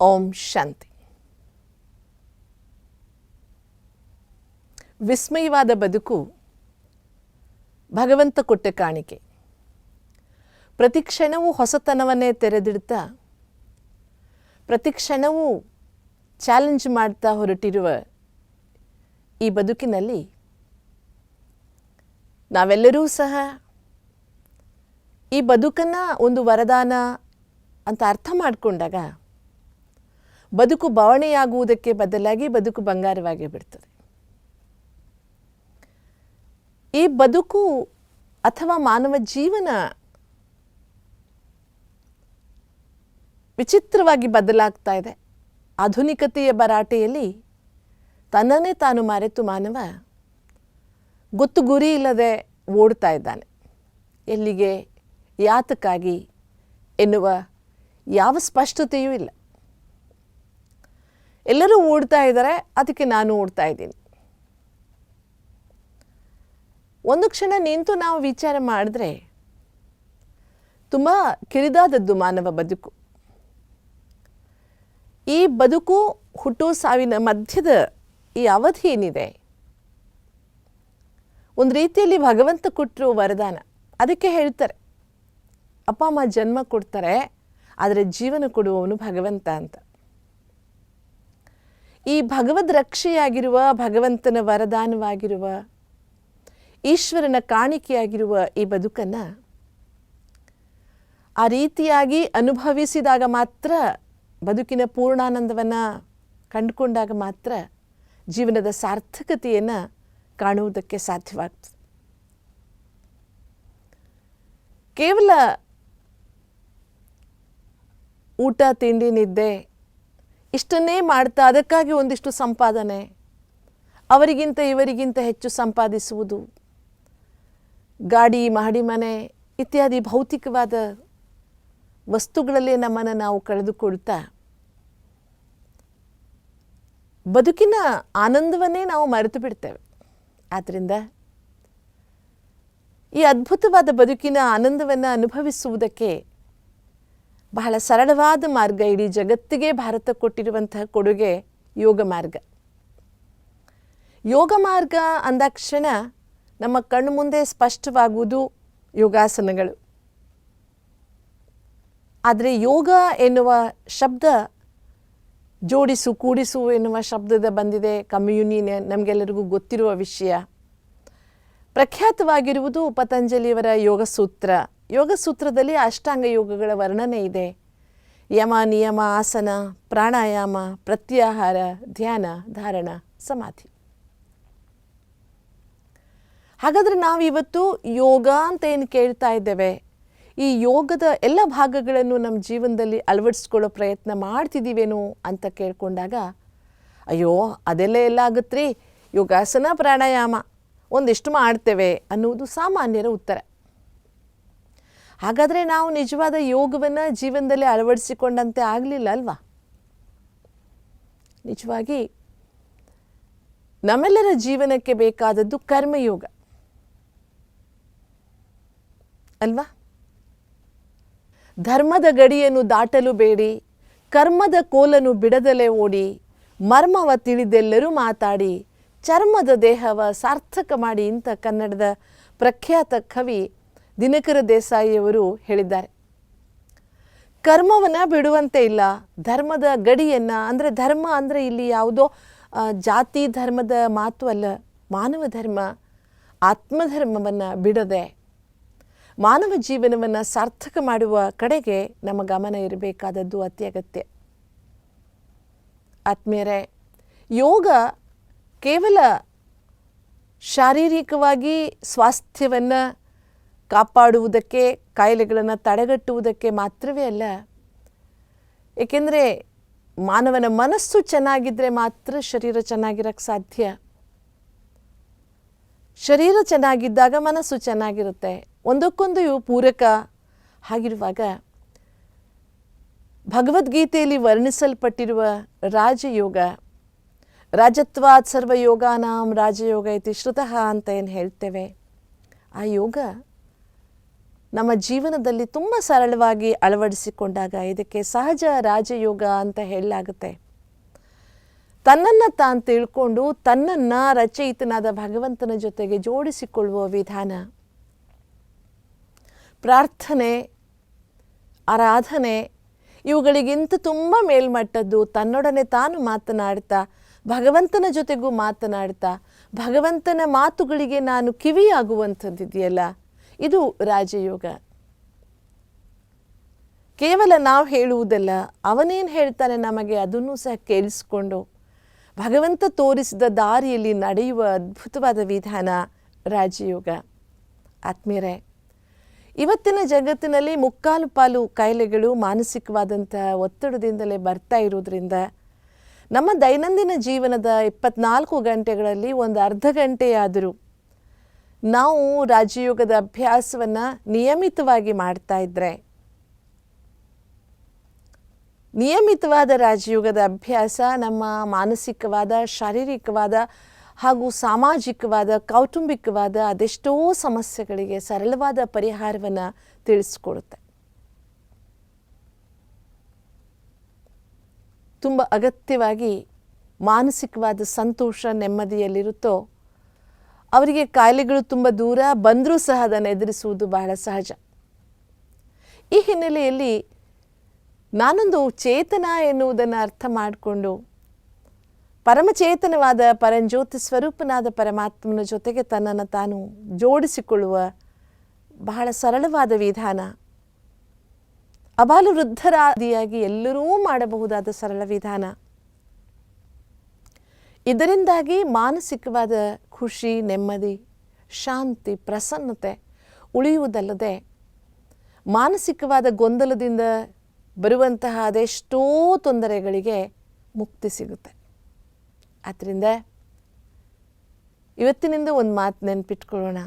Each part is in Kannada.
ಓಂ ಶಾಂತಿ ವಿಸ್ಮಯವಾದ ಬದುಕು, ಭಗವಂತ ಕೊಟ್ಟ ಕಾಣಿಕೆ. ಪ್ರತಿ ಕ್ಷಣವೂ ಹೊಸತನವನ್ನೇ ತೆರೆದಿಡ್ತಾ, ಪ್ರತಿ ಕ್ಷಣವೂ ಚಾಲೆಂಜ್ ಮಾಡ್ತಾ ಹೊರಟಿರುವ ಈ ಬದುಕಿನಲ್ಲಿ ನಾವೆಲ್ಲರೂ ಸಹ ಈ ಬದುಕನ್ನು ಒಂದು ವರದಾನ ಅಂತ ಅರ್ಥ ಮಾಡಿಕೊಂಡಾಗ ಬದುಕು ಬವಣೆಯಾಗುವುದಕ್ಕೆ ಬದಲಾಗಿ ಬದುಕು ಬಂಗಾರವಾಗಿ ಬಿಡ್ತದೆ. ಈ ಬದುಕು ಅಥವಾ ಮಾನವ ಜೀವನ ವಿಚಿತ್ರವಾಗಿ ಬದಲಾಗ್ತಾ ಇದೆ. ಆಧುನಿಕತೆಯ ಭರಾಟೆಯಲ್ಲಿ ತನ್ನನ್ನೇ ತಾನು ಮರೆತು ಮಾನವ ಗೊತ್ತು ಗುರಿ ಇಲ್ಲದೆ ಓಡ್ತಾ ಇದ್ದಾನೆ. ಎಲ್ಲಿಗೆ? ಯಾತಕ್ಕಾಗಿ? ಎನ್ನುವ ಯಾವ ಸ್ಪಷ್ಟತೆಯೂ ಇಲ್ಲ. ಎಲ್ಲರೂ ಓಡ್ತಾ ಇದ್ದಾರೆ, ಅದಕ್ಕೆ ನಾನು ಓಡ್ತಾ ಇದ್ದೀನಿ. ಒಂದು ಕ್ಷಣ ನಿಂತು ನಾವು ವಿಚಾರ ಮಾಡಿದ್ರೆ ತುಂಬ ಕಿರಿದಾದದ್ದು ಮಾನವ ಬದುಕು. ಈ ಬದುಕು ಹುಟ್ಟು ಸಾವಿನ ಮಧ್ಯದ ಈ ಅವಧಿ ಏನಿದೆ? ಒಂದು ರೀತಿಯಲ್ಲಿ ಭಗವಂತ ಕೊಟ್ಟರು ವರದಾನ. ಅದಕ್ಕೆ ಹೇಳ್ತಾರೆ, ಅಪ್ಪ ಅಮ್ಮ ಜನ್ಮ ಕೊಡ್ತಾರೆ, ಆದರೆ ಜೀವನ ಕೊಡುವವನು ಭಗವಂತ ಅಂತ. ಈ ಭಗವದ್ ರಕ್ಷೆಯಾಗಿರುವ, ಭಗವಂತನ ವರದಾನವಾಗಿರುವ, ಈಶ್ವರನ ಕಾಣಿಕೆಯಾಗಿರುವ ಈ ಬದುಕನ್ನು ಆ ರೀತಿಯಾಗಿ ಅನುಭವಿಸಿದಾಗ ಮಾತ್ರ, ಬದುಕಿನ ಪೂರ್ಣಾನಂದವನ್ನು ಕಂಡುಕೊಂಡಾಗ ಮಾತ್ರ ಜೀವನದ ಸಾರ್ಥಕತೆಯನ್ನು ಕಾಣುವುದಕ್ಕೆ ಸಾಧ್ಯವಾಗ್ತದೆ. ಕೇವಲ ಊಟ, ತಿಂಡಿ, ನಿದ್ದೆ ಇಷ್ಟನ್ನೇ ಮಾಡ್ತಾ ಅದಕ್ಕಾಗಿ ಒಂದಿಷ್ಟು ಸಂಪಾದನೆ. ಅವರಿಗಿಂತ ಇವರಿಗಿಂತ ಹೆಚ್ಚು ಸಂಪಾದಿಸುವುದು. ಗಾಡಿ, ಮಹಡಿ ಮನೆ ಇತ್ಯಾದಿ ಭೌತಿಕವಾದ ವಸ್ತುಗಳಲ್ಲೇ ನಮ್ಮನ್ನು ನಾವು ಕಳೆದುಕೊಳ್ತಾ ಬದುಕಿನ ಆನಂದವನ್ನೇ ನಾವು ಮರೆತು ಬಿಡ್ತೇವೆ. ಆದ್ದರಿಂದ ಈ ಅದ್ಭುತವಾದ ಬದುಕಿನ ಆನಂದವನ್ನು ಅನುಭವಿಸುವುದಕ್ಕೆ ಬಹಳ ಸರಳವಾದ ಮಾರ್ಗ ಇಡೀ ಜಗತ್ತಿಗೆ ಭಾರತ ಕೊಟ್ಟಿರುವಂತಹ ಕೊಡುಗೆ ಯೋಗ ಮಾರ್ಗ. ಯೋಗ ಮಾರ್ಗ ಅಂದಾಕ್ಷಣ ನಮ್ಮ ಕಣ್ಣು ಮುಂದೆ ಸ್ಪಷ್ಟವಾಗುವುದು ಯೋಗಾಸನಗಳು. ಆದರೆ ಯೋಗ ಎನ್ನುವ ಶಬ್ದ ಜೋಡಿಸು, ಕೂಡಿಸು ಎನ್ನುವ ಶಬ್ದದ ಬಂದಿದೆ ಕಮ್ಯುನಿಯನ್ ನಮಗೆಲ್ಲರಿಗೂ ಗೊತ್ತಿರುವ ವಿಷಯ. ಪ್ರಖ್ಯಾತವಾಗಿರುವುದು ಪತಂಜಲಿಯವರ ಯೋಗಸೂತ್ರ. ಯೋಗಸೂತ್ರದಲ್ಲಿ ಅಷ್ಟಾಂಗ ಯೋಗಗಳ ವರ್ಣನೆ ಇದೆ. ಯಮ, ನಿಯಮ, ಆಸನ, ಪ್ರಾಣಾಯಾಮ, ಪ್ರತ್ಯಾಹಾರ, ಧ್ಯಾನ, ಧಾರಣ, ಸಮಾಧಿ. ಹಾಗಾದರೆ ನಾವಿವತ್ತು ಯೋಗ ಅಂತ ಏನು ಕೇಳ್ತಾ ಇದ್ದೇವೆ? ಈ ಯೋಗದ ಎಲ್ಲ ಭಾಗಗಳನ್ನು ನಮ್ಮ ಜೀವನದಲ್ಲಿ ಅಳವಡಿಸ್ಕೊಳ್ಳೋ ಪ್ರಯತ್ನ ಮಾಡ್ತಿದ್ದೀವೇನೋ ಅಂತ ಕೇಳಿಕೊಂಡಾಗ, ಅಯ್ಯೋ, ಅದೆಲ್ಲ ಎಲ್ಲ ಆಗುತ್ತೆ ಯೋಗಾಸನ, ಪ್ರಾಣಾಯಾಮ, ಒಂದಿಷ್ಟು ಮಾಡ್ತೇವೆ ಅನ್ನುವುದು ಸಾಮಾನ್ಯರ ಉತ್ತರ. ಹಾಗಾದರೆ ನಾವು ನಿಜವಾದ ಯೋಗವನ್ನು ಜೀವನದಲ್ಲಿ ಅಳವಡಿಸಿಕೊಂಡಂತೆ ಆಗಲಿಲ್ಲ ಅಲ್ವಾ? ನಿಜವಾಗಿ ನಮ್ಮೆಲ್ಲರ ಜೀವನಕ್ಕೆ ಬೇಕಾದದ್ದು ಕರ್ಮಯೋಗ. ಅಲ್ವಾ? ಧರ್ಮದ ಗಡಿಯನ್ನು ದಾಟಲು ಬೇಡಿ, ಕರ್ಮದ ಕೋಲನ್ನು ಬಿಡದಲೇ ಓಡಿ, ಮರ್ಮವ ತಿಳಿದೆಲ್ಲರೂ ಮಾತಾಡಿ, ಚರ್ಮದ ದೇಹವ ಸಾರ್ಥಕ ಮಾಡಿ ಇಂಥ ಕನ್ನಡದ ಪ್ರಖ್ಯಾತ ಕವಿ ದಿನಕರ ದೇಸಾಯಿಯವರು ಹೇಳಿದ್ದಾರೆ. ಕರ್ಮವನ್ನು ಬಿಡುವಂತೆ ಇಲ್ಲ, ಧರ್ಮದ ಗಡಿಯನ್ನು, ಅಂದರೆ ಧರ್ಮ ಅಂದರೆ ಇಲ್ಲಿ ಯಾವುದೋ ಜಾತಿ ಧರ್ಮದ ಮಾತು ಅಲ್ಲ ಮಾನವ ಧರ್ಮ, ಆತ್ಮಧರ್ಮವನ್ನು ಬಿಡದೆ, ಮಾನವ ಜೀವನವನ್ನು ಸಾರ್ಥಕ ಮಾಡುವ ಕಡೆಗೆ ನಮ್ಮ ಗಮನ ಇರಬೇಕಾದದ್ದು ಅತ್ಯಗತ್ಯ ಆತ್ಮೀಯರೇ, ಯೋಗ ಕೇವಲ ಶಾರೀರಿಕವಾಗಿ ಸ್ವಾಸ್ಥ್ಯವನ್ನು ಕಾಪಾಡುವುದಕ್ಕೆ, ಕಾಯಿಲೆಗಳನ್ನು ತಡೆಗಟ್ಟುವುದಕ್ಕೆ ಮಾತ್ರವೇ ಅಲ್ಲ, ಏಕೆಂದರೆ ಮಾನವನ ಮನಸ್ಸು ಚೆನ್ನಾಗಿದ್ದರೆ ಮಾತ್ರ ಶರೀರ ಚೆನ್ನಾಗಿರೋಕ್ಕೆ ಸಾಧ್ಯ. ಶರೀರ ಚೆನ್ನಾಗಿದ್ದಾಗ ಮನಸ್ಸು ಚೆನ್ನಾಗಿರುತ್ತೆ. ಒಂದಕ್ಕೊಂದು ಪೂರಕ ಹಾಗಿರುವಾಗ ಭಗವದ್ಗೀತೆಯಲ್ಲಿ ವರ್ಣಿಸಲ್ಪಟ್ಟಿರುವ ರಾಜಯೋಗ, ರಾಜತ್ವಾತ್ ಸರ್ವಯೋಗಾನಾಂ ರಾಜಯೋಗ ಇತಿ ಶ್ರುತಃ ಅಂತ ಏನು ಹೇಳ್ತೇವೆ? ಆ ಯೋಗ ನಮ್ಮ ಜೀವನದಲ್ಲಿ ತುಂಬ ಸರಳವಾಗಿ ಅಳವಡಿಸಿಕೊಂಡಾಗ ಇದಕ್ಕೆ ಸಹಜ ರಾಜಯೋಗ ಅಂತ ಹೇಳಲಾಗುತ್ತೆ. ತನ್ನನ್ನು ತಾನು ತಿಳ್ಕೊಂಡು ತನ್ನನ್ನು ರಚಯಿತನಾದ ಭಗವಂತನ ಜೊತೆಗೆ ಜೋಡಿಸಿಕೊಳ್ಳುವ ವಿಧಾನ. ಪ್ರಾರ್ಥನೆ, ಆರಾಧನೆ, ಇವುಗಳಿಗಿಂತ ತುಂಬ ಮೇಲ್ಮಟ್ಟದ್ದು ತನ್ನೊಡನೆ ತಾನು ಮಾತನಾಡ್ತಾ, ಭಗವಂತನ ಜೊತೆಗೂ ಮಾತನಾಡ್ತಾ, ಭಗವಂತನ ಮಾತುಗಳಿಗೆ ನಾನು ಕಿವಿಯಾಗುವಂಥದ್ದಿದೆಯಲ್ಲ? ಇದು ರಾಜಯೋಗ. ಕೇವಲ ನಾವು ಹೇಳುವುದಲ್ಲ, ಅವನೇನು ಹೇಳ್ತಾನೆ ನಮಗೆ ಅದನ್ನು ಸಹ ಕೇಳಿಸಿಕೊಂಡು, ಭಗವಂತ ತೋರಿಸಿದ ದಾರಿಯಲ್ಲಿ ನಡೆಯುವ ಅದ್ಭುತವಾದ ವಿಧಾನ ರಾಜಯೋಗ. ಆತ್ಮೀಯರೇ, ಇವತ್ತಿನ ಜಗತ್ತಿನಲ್ಲಿ ಮುಕ್ಕಾಲು ಪಾಲು ಕಾಯಿಲೆಗಳು ಮಾನಸಿಕವಾದಂಥ ಒತ್ತಡದಿಂದಲೇ ಬರ್ತಾ ಇರೋದ್ರಿಂದ, ನಮ್ಮ ದೈನಂದಿನ ಜೀವನದ ಇಪ್ಪತ್ನಾಲ್ಕು ಗಂಟೆಗಳಲ್ಲಿ ಒಂದು ಅರ್ಧ ಗಂಟೆಯಾದರೂ ನಾವು ರಾಜಯೋಗದ ಅಭ್ಯಾಸವನ್ನು ನಿಯಮಿತವಾಗಿ ಮಾಡ್ತಾ ಇದ್ದರೆ ನಿಯಮಿತವಾದ ರಾಜಯೋಗದ ಅಭ್ಯಾಸ ನಮ್ಮ ಮಾನಸಿಕವಾದ, ಶಾರೀರಿಕವಾದ ಹಾಗೂ ಸಾಮಾಜಿಕವಾದ, ಕೌಟುಂಬಿಕವಾದ ಅದೆಷ್ಟೋ ಸಮಸ್ಯೆಗಳಿಗೆ ಸರಳವಾದ ಪರಿಹಾರವನ್ನು ತಿಳಿಸ್ಕೊಡುತ್ತೆ. ತುಂಬ ಅಗತ್ಯವಾಗಿ ಮಾನಸಿಕವಾದ ಸಂತೋಷ ನೆಮ್ಮದಿಯಲ್ಲಿರುತ್ತೋ ಅವರಿಗೆ ಕಾಯಿಲೆಗಳು ತುಂಬ ದೂರ ಬಂದರೂ ಸಹ ಅದನ್ನು ಎದುರಿಸುವುದು ಬಹಳ ಸಹಜ. ಈ ಹಿನ್ನೆಲೆಯಲ್ಲಿ ನಾನೊಂದು ಚೇತನ ಎನ್ನುವುದನ್ನು ಅರ್ಥ ಮಾಡಿಕೊಂಡು ಪರಮಚೇತನವಾದ ಪರಂಜ್ಯೋತಿ ಸ್ವರೂಪನಾದ ಪರಮಾತ್ಮನ ಜೊತೆಗೆ ತನ್ನನ್ನು ತಾನು ಜೋಡಿಸಿಕೊಳ್ಳುವ ಬಹಳ ಸರಳವಾದ ವಿಧಾನ. ಅಬಾಲು ವೃದ್ಧರಾದಿಯಾಗಿ ಎಲ್ಲರೂ ಮಾಡಬಹುದಾದ ಸರಳ ವಿಧಾನ. ಇದರಿಂದಾಗಿ ಮಾನಸಿಕವಾದ ಖುಷಿ, ನೆಮ್ಮದಿ, ಶಾಂತಿ, ಪ್ರಸನ್ನತೆ ಉಳಿಯುವುದಲ್ಲದೆ ಮಾನಸಿಕವಾದ ಗೊಂದಲದಿಂದ ಬರುವಂತಹ ಅದೆಷ್ಟೋ ತೊಂದರೆಗಳಿಗೆ ಮುಕ್ತಿ ಸಿಗುತ್ತೆ. ಆದ್ದರಿಂದ ಇವತ್ತಿನಿಂದ ಒಂದು ಮಾತು ನೆನ್ಪಿಟ್ಕೊಳ್ಳೋಣ.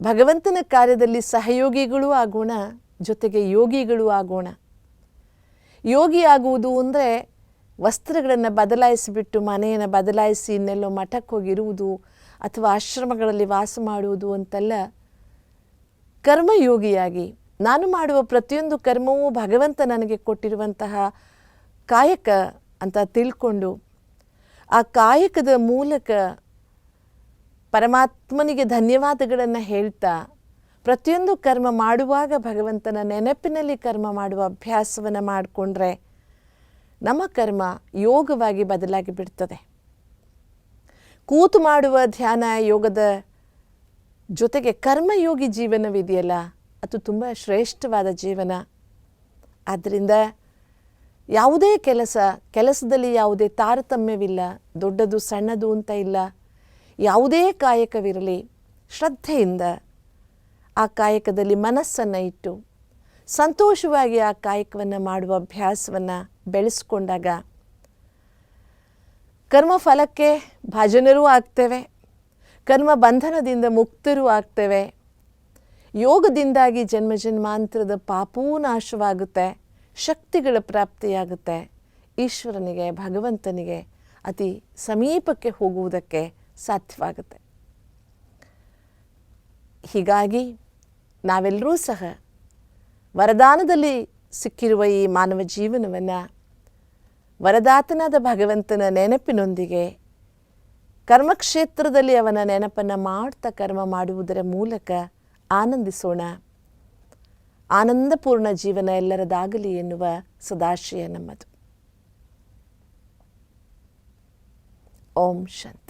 ಭಗವಂತನ ಕಾರ್ಯದಲ್ಲಿ ಸಹಯೋಗಿಗಳೂ ಆಗೋಣ, ಜೊತೆಗೆ ಯೋಗಿಗಳೂ ಆಗೋಣ. ಯೋಗಿ ಆಗುವುದು ಅಂದರೆ ವಸ್ತ್ರಗಳನ್ನು ಬದಲಾಯಿಸಿಬಿಟ್ಟು ಮನೆಯನ್ನು ಬದಲಾಯಿಸಿ ಇನ್ನೆಲ್ಲೋ ಮಠಕ್ಕೆ ಹೋಗಿರುವುದು ಅಥವಾ ಆಶ್ರಮಗಳಲ್ಲಿ ವಾಸ ಮಾಡುವುದು ಅಂತೆಲ್ಲ ಕರ್ಮಯೋಗಿಯಾಗಿ ನಾನು ಮಾಡುವ ಪ್ರತಿಯೊಂದು ಕರ್ಮವೂ ಭಗವಂತ ನನಗೆ ಕೊಟ್ಟಿರುವಂತಹ ಕಾಯಕ ಅಂತ ತಿಳ್ಕೊಂಡು ಆ ಕಾಯಕದ ಮೂಲಕ ಪರಮಾತ್ಮನಿಗೆ ಧನ್ಯವಾದಗಳನ್ನು ಹೇಳ್ತಾ ಪ್ರತಿಯೊಂದು ಕರ್ಮ ಮಾಡುವಾಗ ಭಗವಂತನ ನೆನಪಿನಲ್ಲಿ ಕರ್ಮ ಮಾಡುವ ಅಭ್ಯಾಸವನ್ನು ಮಾಡಿಕೊಂಡ್ರೆ ನಮ್ಮ ಕರ್ಮ ಯೋಗವಾಗಿ ಬದಲಾಗಿ ಬಿಡ್ತದೆ. ಕೂತು ಮಾಡುವ ಧ್ಯಾನ ಯೋಗದ ಜೊತೆಗೆ ಕರ್ಮಯೋಗಿ ಜೀವನವಿದೆಯಲ್ಲ, ಅದು ತುಂಬ ಶ್ರೇಷ್ಠವಾದ ಜೀವನ. ಆದ್ದರಿಂದ ಯಾವುದೇ ಕೆಲಸ, ಕೆಲಸದಲ್ಲಿ ಯಾವುದೇ ತಾರತಮ್ಯವಿಲ್ಲ, ದೊಡ್ಡದು ಸಣ್ಣದು ಅಂತ ಇಲ್ಲ, ಯಾವುದೇ ಕಾಯಕವಿರಲಿ, ಶ್ರದ್ಧೆಯಿಂದ ಆ ಕಾಯಕದಲ್ಲಿ ಮನಸ್ಸನ್ನು ಇಟ್ಟು, ಸಂತೋಷವಾಗಿ ಆ ಕಾಯಕವನ್ನು ಮಾಡುವ ಅಭ್ಯಾಸವನ್ನು ಬೆಳೆಸ್ಕೊಂಡಾಗ ಕರ್ಮಫಲಕ್ಕೆ ಭಜನರೂ ಆಗ್ತೇವೆ, ಕರ್ಮ ಬಂಧನದಿಂದ ಮುಕ್ತರೂ ಆಗ್ತೇವೆ. ಯೋಗದಿಂದಾಗಿ ಜನ್ಮ ಜನ್ಮಾಂತರದ ಪಾಪವೂ ನಾಶವಾಗುತ್ತೆ, ಶಕ್ತಿಗಳ ಪ್ರಾಪ್ತಿಯಾಗುತ್ತೆ. ಈಶ್ವರನಿಗೆ, ಭಗವಂತನಿಗೆ ಅತಿ ಸಮೀಪಕ್ಕೆ ಹೋಗುವುದಕ್ಕೆ ಸಾಧ್ಯವಾಗುತ್ತೆ. ಹೀಗಾಗಿ ನಾವೆಲ್ಲರೂ ಸಹ ವರದಾನದಲ್ಲಿ ಸಿಕ್ಕಿರುವ ಈ ಮಾನವ ಜೀವನವನ್ನು ವರದಾತನಾದ ಭಗವಂತನ ನೆನಪಿನೊಂದಿಗೆ ಕರ್ಮಕ್ಷೇತ್ರದಲ್ಲಿ ಅವನ ನೆನಪನ್ನು ಮಾಡ್ತಾ ಕರ್ಮ ಮಾಡುವುದರ ಮೂಲಕ ಆನಂದಿಸೋಣ. ಆನಂದಪೂರ್ಣ ಜೀವನ ಎಲ್ಲರದಾಗಲಿ ಎನ್ನುವ ಸದಾಶಯ ನಮ್ಮದು. ಓಂ ಶಾಂತಿ.